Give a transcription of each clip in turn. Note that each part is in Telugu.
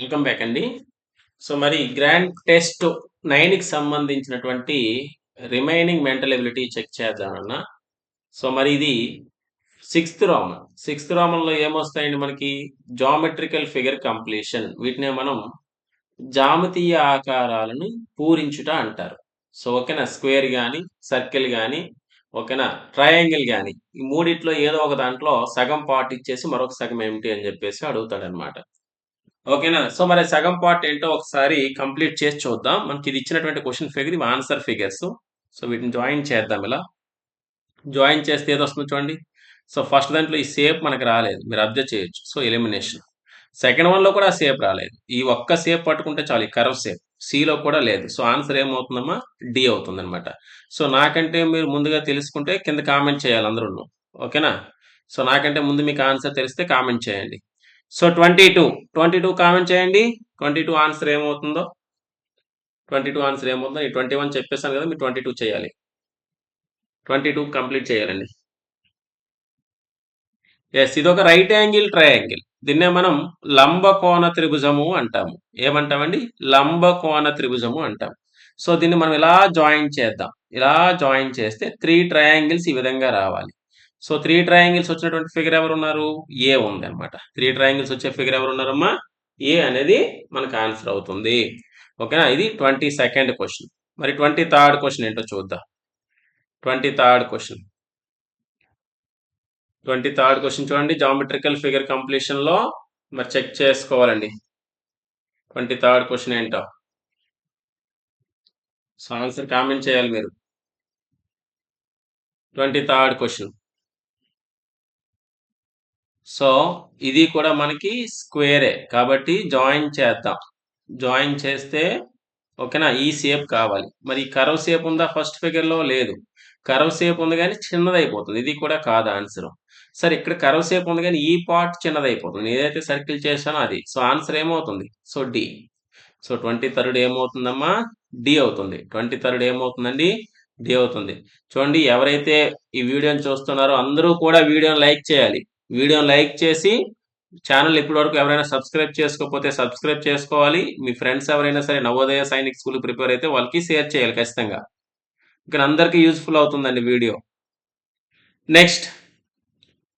వెల్కమ్ బ్యాక్ అండి. సో మరి గ్రాండ్ టెస్ట్ నైన్కి సంబంధించినటువంటి రిమైనింగ్ మెంటల్ ఎబిలిటీ చెక్ చేద్దామన్న సో మరి ఇది సిక్స్త్ రోమన్ సిక్స్త్ రోమన్లో ఏమొస్తాయండి మనకి? జామెట్రికల్ ఫిగర్ కంప్లీషన్ వీటినే మనం జామతీయ ఆకారాలను పూరించుట అంటారు. సో ఓకేనా? స్క్వేర్ కానీ సర్కిల్ కానీ ఓకేనా? ట్రయాంగిల్ కానీ ఈ మూడిట్లో ఏదో ఒక దాంట్లో సగం పార్ట్ ఇచ్చేసి మరొక సగం ఏమిటి అని చెప్పేసి అడుగుతాడనమాట ఓకేనా? సో మరి సగం పార్ట్ ఏంటో ఒకసారి కంప్లీట్ చేసి చూద్దాం. మనకి ఇది ఇచ్చినటువంటి క్వశ్చన్ ఫిగర్ ఇవి ఆన్సర్ ఫిగర్స్ సో వీటిని జాయిన్ చేద్దాం ఇలా. జాయిన్ చేస్తే ఏదో వస్తుందో చూడండి. సో ఫస్ట్ దాంట్లో ఈ సేప్ మనకు రాలేదు. మీరు అబ్జర్వ్ చేయొచ్చు. So elimination. సెకండ్ వన్లో కూడా సేప్ రాలేదు. ఈ ఒక్క సేప్ పట్టుకుంటే చాలు ఈ కర్వ్ సేప్ సిలో కూడా లేదు. So answer ఏమవుతుందమ్మా? డి అవుతుంది అనమాట సో నాకంటే మీరు ముందుగా తెలుసుకుంటే కింద కామెంట్ చేయాలి అందరూ ఓకేనా? సో నాకంటే ముందు మీకు ఆన్సర్ తెలిస్తే కామెంట్ చేయండి. So twenty two twenty two comment చేయండి. ట్వంటీ టూ ఆన్సర్ ఏమవుతుందో? ట్వంటీ టూ ఆన్సర్ ఏమవుతుందో? ఈ ట్వంటీ వన్ చెప్పేసాను కదా మీరు ట్వంటీ టూ చేయాలి. ట్వంటీ టూ కంప్లీట్ చేయాలండి. ఎస్ ఇది ఒక రైట్ యాంగిల్ ట్రయాంగిల్ దీన్నే మనం లంబకోణ త్రిభుజము అంటాము. ఏమంటామండి? లంబకోణ త్రిభుజము అంటాం సో దీన్ని మనం ఇలా జాయిన్ చేద్దాం. ఇలా జాయిన్ చేస్తే త్రీ ట్రయాంగిల్స్ ఈ విధంగా రావాలి. సో త్రీ ట్రయాంగిల్స్ వచ్చినటువంటి ఫిగర్ ఎవరు ఉన్నారు ఏ ఉంది అనమాట త్రీ ట్రయాంగిల్స్ వచ్చే ఫిగర్ ఎవరు ఉన్నారమ్మా ఏ అనేది మనకు ఆన్సర్ అవుతుంది. ఓకేనా? ఇది ట్వంటీ సెకండ్ క్వశ్చన్. మరి ట్వంటీ థర్డ్ క్వశ్చన్ ఏంటో చూద్దాం. Twenty third question. Twenty third question చూడండి. జామెట్రికల్ ఫిగర్ కంప్లీషన్లో మరి చెక్ చేసుకోవాలండి. ట్వంటీ థర్డ్ క్వశ్చన్ ఏంటో. సో ఆన్సర్ కామెంట్ చేయాలి మీరు. Twenty third question. సో ఇది కూడా మనకి స్క్వేరే కాబట్టి జాయిన్ చేద్దాం. జాయిన్ చేస్తే ఓకేనా ఈ షేప్ కావాలి. మరి కరవ్ షేప్ ఉందా ఫస్ట్ ఫిగర్లో? లేదు. కరవ్ షేప్ ఉంది కానీ చిన్నదైపోతుంది. ఇది కూడా కాదు ఆన్సర్. సరే ఇక్కడ కరవ్ షేప్ ఉంది కానీ ఈ పార్ట్ చిన్నదైపోతుంది. ఏదైతే సర్కిల్ చేశానో అది. సో ఆన్సర్ ఏమవుతుంది? So D. So twenty third ఏమవుతుందమ్మా? D అవుతుంది. ట్వంటీ థర్డ్ ఏమవుతుందండి? డి అవుతుంది. చూడండి ఎవరైతే ఈ వీడియోని చూస్తున్నారో అందరూ కూడా వీడియోని లైక్ చేయాలి. వీడియోని లైక్ చేసి ఛానల్ ఇప్పటివరకు ఎవరైనా సబ్స్క్రైబ్ చేసుకోకపోతే సబ్స్క్రైబ్ చేసుకోవాలి. మీ ఫ్రెండ్స్ ఎవరైనా సరే నవోదయ సైనిక్ స్కూల్ ప్రిపేర్ అయితే వాళ్ళకి షేర్ చేయాలి ఖచ్చితంగా. ఇక్కడ అందరికీ యూజ్ఫుల్ అవుతుందండి video. Next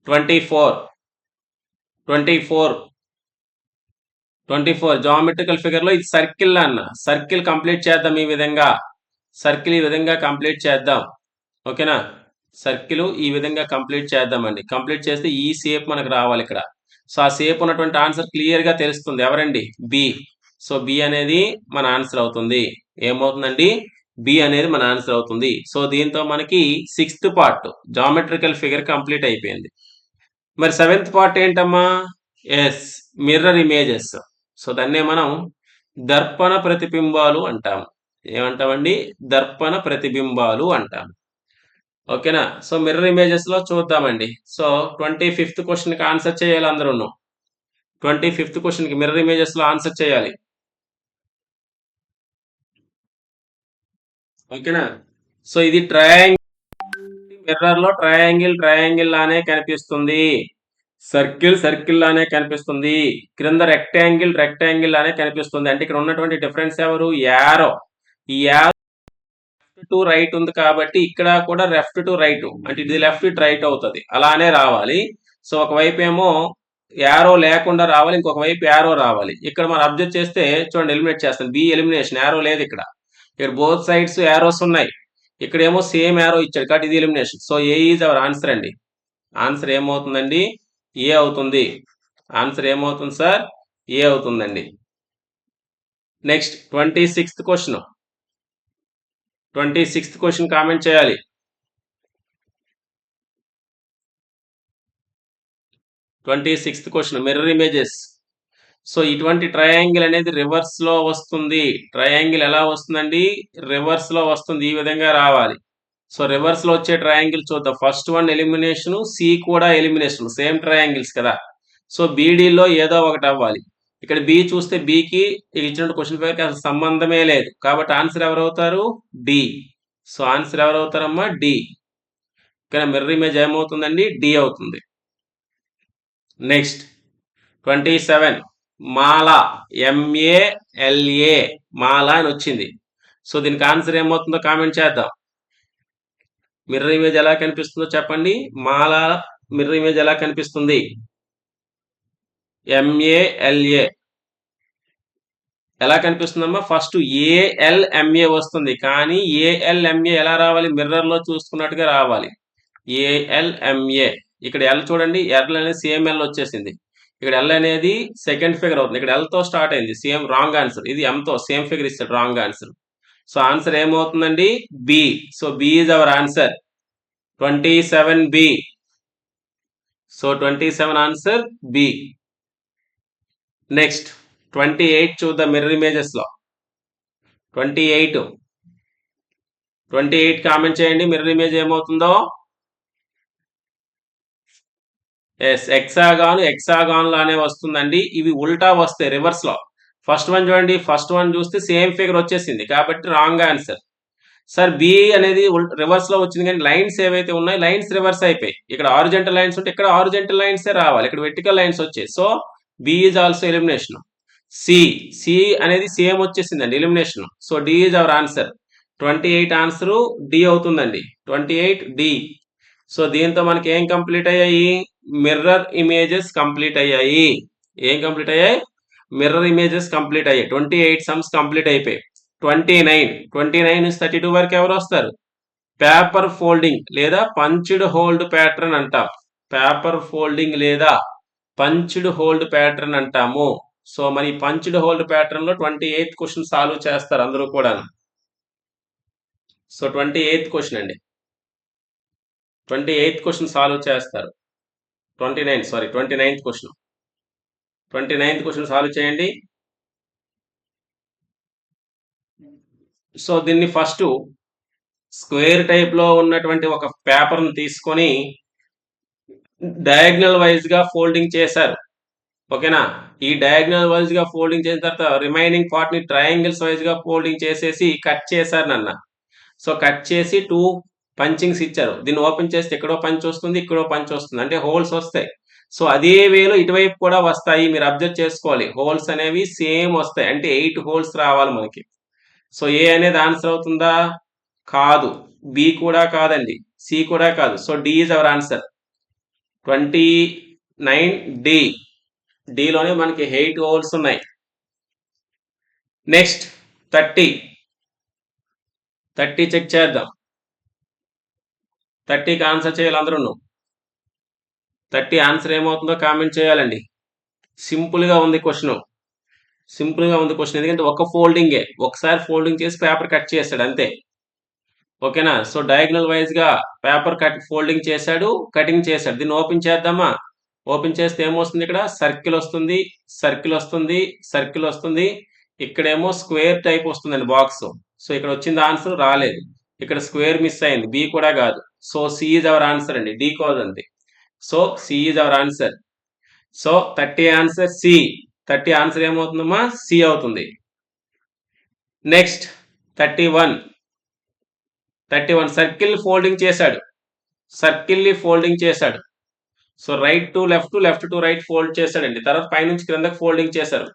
twenty four. Twenty four. Twenty four. Geometrical ఫిగర్లో ఇది సర్కిల్ అన్న. సర్కిల్ కంప్లీట్ చేద్దాం ఈ విధంగా. సర్కిల్ ఈ విధంగా కంప్లీట్ చేద్దాం. ఓకేనా సర్కిల్ ఈ విధంగా కంప్లీట్ చేద్దామండి. కంప్లీట్ చేస్తే ఈ షేప్ మనకు రావాలి ఇక్కడ. సో ఆ షేప్ ఉన్నటువంటి ఆన్సర్ క్లియర్గా తెలుస్తుంది. ఎవరండి? బి సో బి అనేది మన ఆన్సర్ అవుతుంది. ఏమవుతుందండి? బి అనేది మన ఆన్సర్ అవుతుంది. సో దీంతో మనకి sixth part geometrical figure complete అయిపోయింది. మరి సెవెంత్ పార్ట్ ఏంటమ్మా? ఎస్ మిర్రర్ ఇమేజెస్ సో దాన్నే మనం దర్పణ ప్రతిబింబాలు అంటాము. ఏమంటామండి? దర్పణ ప్రతిబింబాలు అంటాము. ఓకేనా? సో మిర్రర్ ఇమేజెస్లో చూద్దామండి. సో ట్వంటీ ఫిఫ్త్ క్వశ్చన్కి ఆన్సర్ చేయాలి అందరూ ట్వంటీ ఫిఫ్త్ క్వశ్చన్కి మిర్రర్ ఇమేజెస్లో ఆన్సర్ చేయాలి. ఓకేనా? సో ఇది ట్రయాంగిల్ మిర్రర్లో ట్రయాంగిల్ ట్రయాంగిల్ లానే కనిపిస్తుంది. సర్కిల్ సర్కిల్ లానే కనిపిస్తుంది. క్రింద రెక్టాంగిల్ రెక్టాంగిల్ లానే కనిపిస్తుంది. అంటే ఇక్కడ ఉన్నటువంటి డిఫరెన్స్ ఎవరు? యారో ఈ యారో టు రైట్ ఉంది కాబట్టి ఇక్కడ కూడా లెఫ్ట్ టు రైట్ అంటే ఇది లెఫ్ట్ ఇటు రైట్ అవుతుంది. అలానే రావాలి. సో ఒకవైపు ఏమో యారో లేకుండా రావాలి ఇంకొక వైపు యారో రావాలి. ఇక్కడ మనం అబ్జర్వ్ చేస్తే చూడండి ఎలిమినేట్ చేస్తాను. బి ఎలిమినేషన్ యారో లేదు ఇక్కడ. ఇక్కడ బోత్ సైడ్స్ యారోస్ ఉన్నాయి. ఇక్కడ ఏమో సేమ్ యారో ఇచ్చాడు కాబట్టి ఇది elimination so A is our answer అండి. ఆన్సర్ ఏమవుతుందండి? ఏ అవుతుంది. ఆన్సర్ ఏమవుతుంది సార్ ఏ అవుతుందండి. Next twenty sixth question twenty sixth question comment చేయాలి. Twenty sixth question mirror images so ఇటువంటి ట్రయాంగిల్ అనేది రివర్స్లో వస్తుంది. ట్రయాంగిల్ ఎలా వస్తుందండి? రివర్స్లో వస్తుంది ఈ విధంగా రావాలి. సో రివర్స్లో వచ్చే ట్రయాంగిల్ చూద్దాం. ఫస్ట్ వన్ ఎలిమినేషన్ సి కూడా ఎలిమినేషన్ సేమ్ ట్రయాంగిల్స్ కదా. సో బీడీలో ఏదో ఒకటి అవ్వాలి. ఇక్కడ బి చూస్తే బికి ఇచ్చిన క్వశ్చన్ పేపర్కి అసలు సంబంధమే లేదు. కాబట్టి ఆన్సర్ ఎవరు అవుతారు డి సో ఆన్సర్ ఎవరవుతారమ్మా? డి ఇక్కడ మిర్రర్ ఇమేజ్ ఏమవుతుందండి? డి అవుతుంది. నెక్స్ట్ ట్వంటీ సెవెన్ మాల ఎంఏఎల్ఏ మాల అని వచ్చింది. సో దీనికి ఆన్సర్ ఏమవుతుందో కామెంట్ చేద్దాం. మిర్రర్ ఇమేజ్ ఎలా కనిపిస్తుందో చెప్పండి. మాల మిర్రర్ ఇమేజ్ ఎలా కనిపిస్తుంది? ఎంఏఎల్ఏ ఎలా కనిపిస్తుందమ్మా? ఫస్ట్ ఏఎల్ఎంఏ వస్తుంది. కానీ ఏఎల్ఎంఏ ఎలా రావాలి? మిర్రర్లో చూసుకున్నట్టుగా రావాలి. ఏఎల్ఎంఏ ఇక్కడ ఎల్ చూడండి. ఎల్ అనేది సేమ్ ఎల్ వచ్చేసింది. ఇక్కడ ఎల్ అనేది సెకండ్ ఫిగర్ అవుతుంది. ఇక్కడ ఎల్తో స్టార్ట్ అయింది. సేమ్ రాంగ్ ఆన్సర్ ఇది ఎంతో సేమ్ ఫిగర్ ఇస్తాడు. రాంగ్ ఆన్సర్ సో ఆన్సర్ ఏమవుతుందండి? B so B is our answer twenty seven B so twenty seven answer B next twenty eight చూద్దాం mirror ఇమేజెస్లో twenty eight twenty eight comment చేయండి మిర్రర్ ఇమేజ్ ఏమవుతుందో? ఎస్ ఎక్సాగాన్ ఎక్సాగాన్ లానే వస్తుందండి. ఇవి ఉల్టా వస్తాయి రివర్స్లో ఫస్ట్ వన్ చూడండి ఫస్ట్ వన్ చూస్తే సేమ్ ఫిగర్ వచ్చేసింది. కాబట్టి రాంగ్ ఆన్సర్ సార్ బి అనేది రివర్స్లో వచ్చింది కానీ లైన్స్ ఏవైతే ఉన్నాయో లైన్స్ రివర్స్ అయిపోయి ఇక్కడ ఆరిజెంటల్ లైన్స్ ఉంటే ఇక్కడ ఆరిజెంటల్ లైన్సే రావాలి. ఇక్కడ వెర్టికల్ లైన్స్ వచ్చాయి. So B is also elimination C C అనేది సేమ్ వచ్చేసిందండి elimination so D is our answer twenty eight answer D అవుతుందండి. ట్వంటీ ఎయిట్ డి సో దీంతో మనకి ఏం కంప్లీట్ అయ్యాయి? మిర్రర్ ఇమేజెస్ కంప్లీట్ అయ్యాయి. ఏం కంప్లీట్ అయ్యాయి? మిర్రర్ ఇమేజెస్ కంప్లీట్ అయ్యాయి. ట్వంటీ ఎయిట్ సమ్స్ కంప్లీట్ అయిపోయాయి. Twenty nine twenty nine thirty two వరకు ఎవరు వస్తారు? పేపర్ ఫోల్డింగ్ లేదా పంచ్డ్ హోల్డ్ ప్యాటర్న్ అంటాం. పేపర్ ఫోల్డింగ్ లేదా పంచ్డ్ హోల్డ్ ప్యాటర్న్ అంటాము. సో మరి పంచ్డ్ హోల్డ్ ప్యాటర్న్లో ట్వంటీ ఎయిత్ క్వశ్చన్ సాల్వ్ చేస్తారు అందరూ కూడా సో ట్వంటీ ఎయిత్ క్వశ్చన్ అండి. ట్వంటీ ఎయిత్ క్వశ్చన్ సాల్వ్ చేస్తారు. Twenty nine sorry twenty ninth question. Twenty ninth question solve చేయండి. సో దీన్ని ఫస్ట్ స్క్వేర్ టైప్లో ఉన్నటువంటి ఒక పేపర్ని తీసుకొని డయాగ్నల్ వైజ్గా ఫోల్డింగ్ చేశారు. ఓకేనా? ఈ డయాగ్నల్ వైజ్గా ఫోల్డింగ్ చేసిన తర్వాత రిమైనింగ్ పార్ట్ని ట్రయాంగిల్స్ వైజ్గా ఫోల్డింగ్ చేసేసి కట్ చేశారు నన్న. సో కట్ చేసి టూ పంచింగ్స్ ఇచ్చారు. దీన్ని ఓపెన్ చేస్తే ఎక్కడో పంచ్ వస్తుంది ఇక్కడో పంచ్ వస్తుంది. అంటే హోల్స్ వస్తాయి. సో అదే వేలో ఇటువైపు కూడా వస్తాయి. మీరు అబ్జర్వ్ చేసుకోవాలి. హోల్స్ అనేవి సేమ్ వస్తాయి. అంటే ఎయిట్ హోల్స్ రావాలి మనకి. సో ఏ అనేది ఆన్సర్ అవుతుందా? కాదు. బి కూడా కాదండి. సి కూడా కాదు. So D is our answer. Twenty nine D డిలోనే మనకి ఎయిట్ హోల్స్ ఉన్నాయి. నెక్స్ట్ థర్టీ థర్టీ చెక్ చేద్దాం. థర్టీకి ఆన్సర్ చేయాలి అందరూ థర్టీ ఆన్సర్ ఏమవుతుందో కామెంట్ చేయాలండి. సింపుల్గా ఉంది క్వశ్చన్ సింపుల్గా ఉంది క్వశ్చన్ ఎందుకంటే ఒక ఫోల్డింగే ఒకసారి ఫోల్డింగ్ చేసి పేపర్ కట్ చేస్తాడు అంతే. ఓకేనా? సో డయాగ్నల్ వైజ్గా పేపర్ కట్ ఫోల్డింగ్ చేశాడు కటింగ్ చేశాడు. దీన్ని ఓపెన్ చేద్దామా? ఓపెన్ చేస్తే ఏమొస్తుంది ఇక్కడ? సర్కిల్ వస్తుంది సర్కిల్ వస్తుంది సర్కిల్ వస్తుంది. ఇక్కడేమో స్క్వేర్ టైప్ వస్తుందండి బాక్స్ సో ఇక్కడ వచ్చింది ఆన్సర్ రాలేదు. ఇక్కడ స్క్వేర్ మిస్ అయింది. బి కూడా కాదు. So C is our answer అండి. డి అండి so C is our answer so thirty answer C thirty answer ఏమవుతుందమ్మా? C అవుతుంది. Next thirty one thirty one circle folding చేశాడు. సర్కిల్ని ఫోల్డింగ్ చేశాడు. So right to left left to right fold చేశాడండి. తర్వాత పైనుంచి క్రిందకి ఫోల్డింగ్ చేశారు.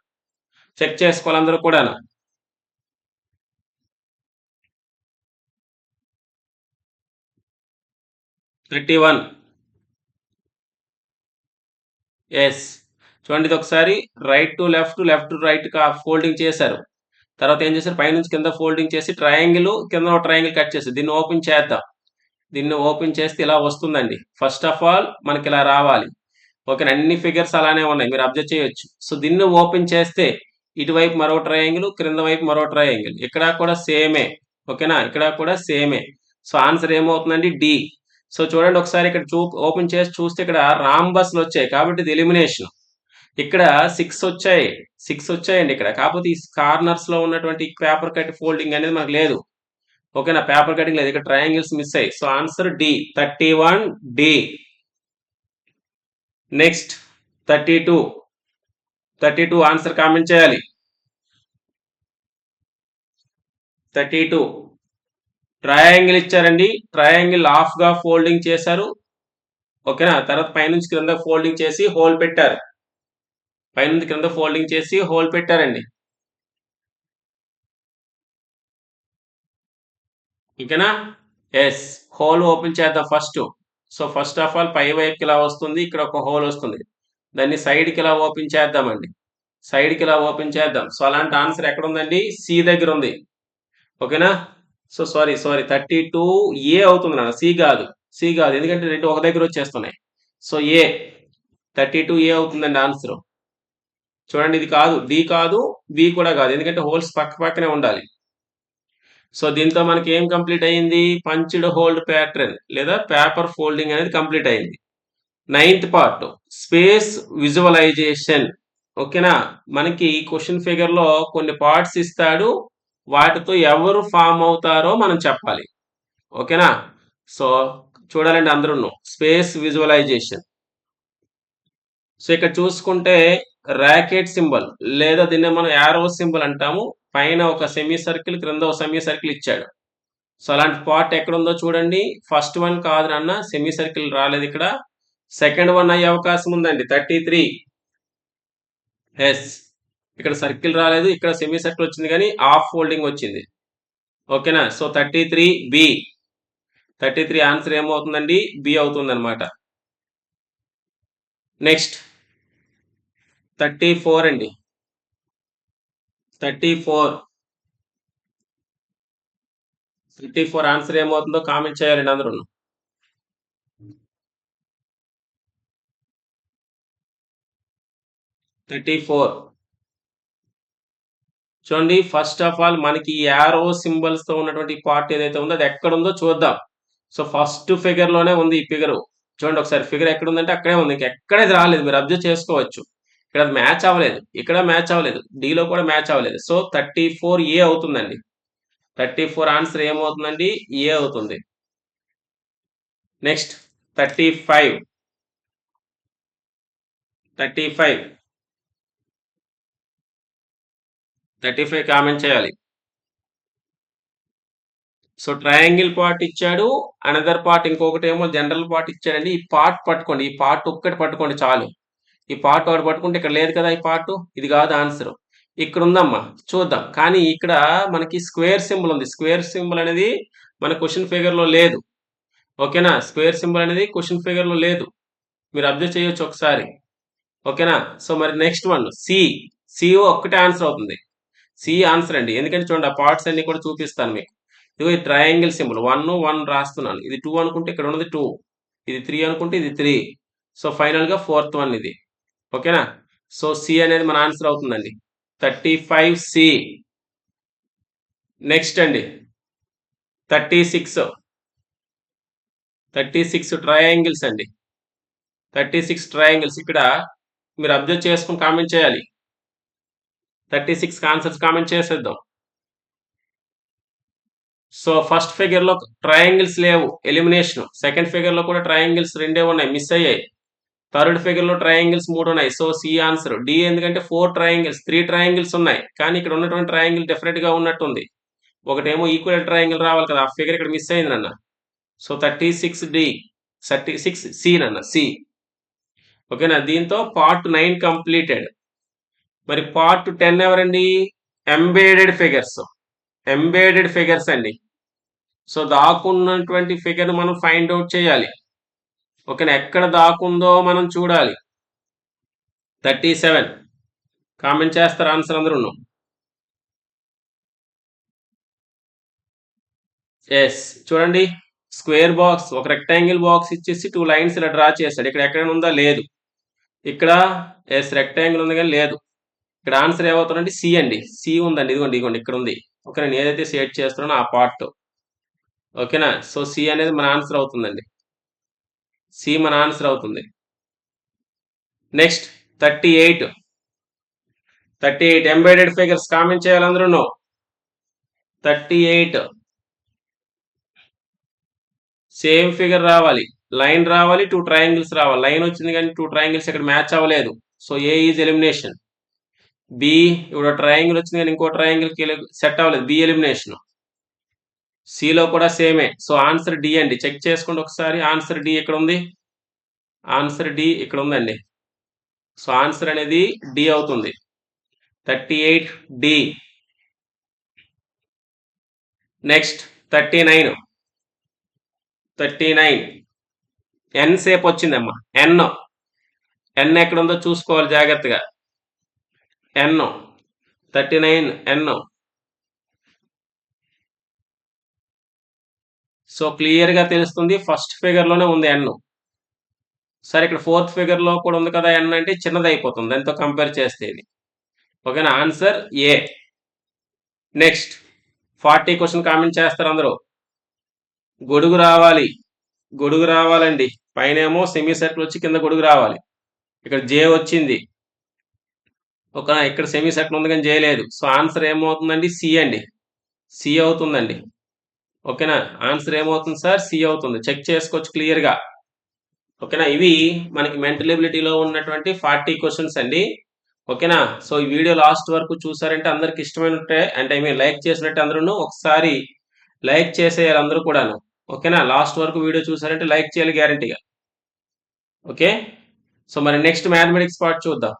చెక్ చేసుకోవాలి అందరూ కూడా థర్టీ వన్. ఎస్ చూడండి ఇది ఒకసారి right to left left to right కా ఫోల్డింగ్ చేశారు. తర్వాత ఏం చేశారు? పైనుంచి కింద ఫోల్డింగ్ చేసి ట్రయాంగిల్ కింద ఒక ట్రయాంగిల్ కట్ చేసి దీన్ని ఓపెన్ చేద్దాం. దీన్ని ఓపెన్ చేస్తే ఇలా వస్తుందండి. ఫస్ట్ ఆఫ్ ఆల్ మనకి ఇలా రావాలి. ఓకే అన్ని ఫిగర్స్ అలానే ఉన్నాయి. మీరు అబ్జర్వ్ చేయొచ్చు. సో దీన్ని ఓపెన్ చేస్తే ఇటువైపు మరో ట్రయాంగిల్ క్రింద వైపు మరో ట్రయాంగిల్ ఇక్కడ కూడా సేమే ఓకేనా? ఇక్కడ కూడా సేమే సో ఆన్సర్ ఏమవుతుందండి? డి సో చూడండి ఒకసారి ఇక్కడ చూ ఓపెన్ చేసి చూస్తే ఇక్కడ రాంబస్లు వచ్చాయి. కాబట్టి ఇది ఎలిమినేషన్ ఇక్కడ సిక్స్ వచ్చాయి. సిక్స్ వచ్చాయండి ఇక్కడ. కాకపోతే ఈ కార్నర్స్లో ఉన్నటువంటి పేపర్ కట్ ఫోల్డింగ్ అనేది మనకు లేదు. ఓకేనా? పేపర్ కటింగ్ లేదు. ఇక్కడ ట్రయాంగిల్స్ మిస్ అయ్యి so answer D thirty one D next thirty two thirty two answer comment చేయాలి. థర్టీ టూ ట్రయాంగిల్ ఇచ్చారండి. ట్రయాంగిల్ హాఫ్గా ఫోల్డింగ్ చేశారు. ఓకేనా? తర్వాత పైనుంచి క్రింద ఫోల్డింగ్ చేసి హోల్ పెట్టారు. పైన క్రింద ఫోల్డింగ్ చేసి హోల్ పెట్టారండి. ఓకేనా? ఎస్ హోల్ ఓపెన్ చేద్దాం first so first of all పై వైపుకి ఇలా వస్తుంది ఇక్కడ ఒక హోల్ వస్తుంది. దాన్ని సైడ్కి ఇలా ఓపెన్ చేద్దామండి. సైడ్కి ఇలా ఓపెన్ చేద్దాం. సో అలాంటి ఆన్సర్ ఎక్కడ ఉందండి సి దగ్గర ఉంది. ఓకేనా? So sorry sorry thirty two A అవుతుంది నాన్న. సి కాదు. సి కాదు. ఎందుకంటే రెండు ఒక దగ్గర వచ్చేస్తున్నాయి. So A thirty two A అవుతుందండి ఆన్సర్ చూడండి ఇది కాదు. డి కాదు బి కూడా కాదు. ఎందుకంటే హోల్స్ పక్క పక్కనే ఉండాలి. సో దీంతో మనకి ఏం కంప్లీట్ అయ్యింది పంచ్డ్ హోల్డ్ ప్యాటర్న్ లేదా పేపర్ ఫోల్డింగ్ అనేది కంప్లీట్ అయింది. Ninth part space visualization. ఓకేనా? మనకి క్వశ్చన్ ఫిగర్లో కొన్ని పార్ట్స్ ఇస్తాడు. వాటితో ఎవరు ఫామ్ అవుతారో మనం చెప్పాలి. ఓకేనా? సో చూడాలండి అందరూ స్పేస్ విజువలైజేషన్. సో ఇక్కడ చూసుకుంటే ర్యాకెట్ సింబల్ లేదా దీన్ని మనం యారో సింబల్ అంటాము. పైన ఒక సెమీ సర్కిల్ క్రింద ఒక సెమీ సర్కిల్ ఇచ్చాడు. సో అలాంటి పార్ట్ ఎక్కడ ఉందో చూడండి. ఫస్ట్ వన్ కాదు నాన్న సెమీ సర్కిల్ రాలేదు ఇక్కడ. సెకండ్ వన్ అయ్యే అవకాశం ఉందండి. థర్టీ త్రీ ఎస్ ఇక్కడ సర్కిల్ రాలేదు ఇక్కడ సెమీ సర్కిల్ వచ్చింది కానీ హాఫ్ ఫోల్డింగ్ వచ్చింది. ఓకేనా so thirty three B thirty three answer ఏమవుతుందండి? బి అవుతుంది అనమాట నెక్స్ట్ థర్టీ ఫోర్ అండి. Thirty four. Thirty four answer ఏమవుతుందో కామెంట్ చేయాలండి అందరూ థర్టీ ఫోర్. చూడండి ఫస్ట్ ఆఫ్ ఆల్ మనకి యారో సింబల్స్తో ఉన్నటువంటి పార్ట్ ఏదైతే ఉందో అది ఎక్కడ ఉందో చూద్దాం. సో ఫస్ట్ ఫిగర్లోనే ఉంది ఈ ఫిగర్ చూడండి ఒకసారి ఫిగర్ ఎక్కడ ఉందంటే అక్కడే ఉంది. ఇంకెక్కడే రాలేదు మీరు అబ్జర్వ్ చేసుకోవచ్చు. ఇక్కడ మ్యాచ్ అవ్వలేదు. ఇక్కడ మ్యాచ్ అవ్వలేదు. డిలో కూడా మ్యాచ్ అవ్వలేదు. సో థర్టీ ఫోర్ ఏ అవుతుందండి. థర్టీ ఫోర్ ఆన్సర్ ఏమవుతుందండి? ఏ అవుతుంది? Next thirty five. Thirty five. Thirty five comment చేయాలి. సో ట్రయాంగిల్ పార్ట్ ఇచ్చాడు. అనదర్ పార్ట్ ఇంకొకటి ఏమో జనరల్ పార్ట్ ఇచ్చాడండి. ఈ పార్ట్ పట్టుకోండి. ఈ పార్ట్ ఒక్కటి పట్టుకోండి చాలు. ఈ పార్ట్ ఒకటి పట్టుకుంటే ఇక్కడ లేదు కదా ఈ పార్ట్? ఇది కాదు ఆన్సర్. ఇక్కడ ఉందమ్మా చూద్దాం. కానీ ఇక్కడ మనకి స్క్వేర్ సింబల్ ఉంది. స్క్వేర్ సింబల్ అనేది మన క్వశ్చన్ ఫిగర్లో లేదు. ఓకేనా? స్క్వేర్ సింబల్ అనేది క్వశ్చన్ ఫిగర్లో లేదు. మీరు అబ్జర్వ్ చేయొచ్చు ఒకసారి. ఓకేనా? సో మరి నెక్స్ట్ వన్ సి. సిఓ ఒక్కటే ఆన్సర్ అవుతుంది. సి ఆన్సర్ అండి. ఎందుకంటే చూడండి ఆ పార్ట్స్ అన్ని కూడా చూపిస్తాను మీకు. ఇదిగో ఈ ట్రయాంగిల్ సింబల్. వన్ వన్ రాస్తున్నాను. ఇది టూ అనుకుంటే ఇక్కడ ఉన్నది టూ. ఇది త్రీ అనుకుంటే ఇది త్రీ. సో ఫైనల్గా ఫోర్త్ వన్ ఇది. ఓకేనా? సో సి అనేది మన ఆన్సర్ అవుతుందండి. థర్టీ ఫైవ్ సి నెక్స్ట్ అండి. Thirty six. Thirty six triangles అండి. థర్టీ సిక్స్ ట్రయాంగిల్స్ ఇక్కడ మీరు అబ్జర్వ్ చేసుకుని కామెంట్ చేయాలి. థర్టీ సిక్స్ ఆన్సర్స్ కామెంట్ చేసేద్దాం. సో ఫస్ట్ ఫిగర్లో ట్రయాంగిల్స్ లేవు. ఎలిమినేషన్ సెకండ్ ఫిగర్లో కూడా ట్రయాంగిల్స్ రెండే ఉన్నాయి. మిస్ అయ్యాయి. థర్డ్ ఫిగర్లో ట్రయాంగిల్స్ మూడు ఉన్నాయి. So C answer. డి ఎందుకంటే ఫోర్ ట్రయాంగిల్స్ త్రీ ట్రయాంగిల్స్ ఉన్నాయి. కానీ ఇక్కడ ఉన్నటువంటి ట్రయాంగిల్ డిఫరెంట్గా ఉన్నట్టుంది. ఒకటేమో ఈక్వల్ ట్రయాంగిల్ రావాలి కదా. ఆ ఫిగర్ ఇక్కడ మిస్ అయింది అన్న so thirty six D thirty six C అన్న సి ఓకేనా? దీంతో పార్ట్ నైన్ కంప్లీటెడ్ మరి పార్ట్ టెన్ ఎవరండి? ఎంబేడెడ్ ఫిగర్స్ ఎంబేడెడ్ ఫిగర్స్ అండి. సో దాకున్నటువంటి ఫిగర్ మనం ఫైండ్ అవుట్ చేయాలి. ఓకేనా ఎక్కడ దాకుందో మనం చూడాలి. Thirty seven. కామెంట్ చేస్తారు ఆన్సర్ అందరూ ఎస్ చూడండి. స్క్వేర్ బాక్స్ ఒక రెక్టాంగిల్ బాక్స్ ఇచ్చేసి టూ లైన్స్ ఇలా డ్రా చేస్తాడు ఇక్కడ ఎక్కడైనా ఉందా? లేదు. ఇక్కడ ఎస్ రెక్టాంగిల్ ఉంది కానీ లేదు. ఇక్కడ ఆన్సర్ ఏమవుతుందండి సి అండి. సి ఉందండి. ఇదిగోండి ఇదిగోండి. ఇక్కడ ఉంది. ఓకే నేను ఏదైతే సెట్ చేస్తున్నానో ఆ పార్ట్. ఓకేనా? సో సి అనేది మన ఆన్సర్ అవుతుందండి. సి మన ఆన్సర్ అవుతుంది. Next thirty eight thirty eight embedded figures comment చేయాలి అందరూ no thirty eight same figure రావాలి. లైన్ రావాలి టూ ట్రయాంగిల్స్ రావాలి. లైన్ వచ్చింది కానీ టూ ట్రయాంగిల్స్ ఇక్కడ మ్యాచ్ అవ్వలేదు. So A is elimination B ఇప్పుడు ట్రయాంగిల్ వచ్చింది కానీ ఇంకో ట్రయాంగిల్ సెట్ అవ్వలేదు. బి ఎలిమినేషన్ సిలో కూడా సేమే సో ఆన్సర్ డి అండి. చెక్ చేసుకోండి ఒకసారి. ఆన్సర్ డి ఇక్కడ ఉంది? ఆన్సర్ డి ఇక్కడ ఉందండి. సో ఆన్సర్ అనేది డి అవుతుంది. Thirty eight D next thirty nine thirty nine N సేపు వచ్చిందమ్మా. ఎన్ ఎన్ ఎక్కడ ఉందో చూసుకోవాలి జాగ్రత్తగా. N thirty nine N so క్లియర్గా తెలుస్తుంది. ఫస్ట్ ఫిగర్లోనే ఉంది ఎన్ సరే ఇక్కడ ఫోర్త్ ఫిగర్లో కూడా ఉంది కదా ఎన్ అంటే చిన్నది అయిపోతుంది. దాంతో కంపేర్ చేస్తే ఇది. ఓకేనా? Answer A next. Forty question comment చేస్తారు అందరూ. గొడుగు రావాలి. గొడుగు రావాలండి. పైన ఏమో సెమీ సర్కిల్ వచ్చి కింద గొడుగు రావాలి. ఇక్కడ జే వచ్చింది. ఒక ఇక్కడ సెమీ సర్కిల్ ఉంది కానీ జే లేదు. సో ఆన్సర్ ఏమవుతుందండి? సి అండి. సి అవుతుందండి. ఓకేనా? ఆన్సర్ ఏమవుతుంది సార్? సి అవుతుంది. చెక్ చేసుకోవచ్చు క్లియర్గా ఓకేనా? ఇవి మనకి మెంటల్ ఎబిలిటీలో ఉన్నటువంటి ఫార్టీ క్వశ్చన్స్ అండి. ఓకేనా? సో ఈ వీడియో లాస్ట్ వరకు చూసారంటే అందరికి ఇష్టమైనట్టే అంటే ఐ మీన్ లైక్ చేసినట్టే అందరూ ఒకసారి లైక్ చేసేయాలి అందరూ కూడాను. ఓకేనా? లాస్ట్ వరకు వీడియో చూసారంటే లైక్ చేయాలి గ్యారంటీగా ఓకే? సో మరి నెక్స్ట్ మ్యాథమెటిక్స్ పార్ట్ చూద్దాం.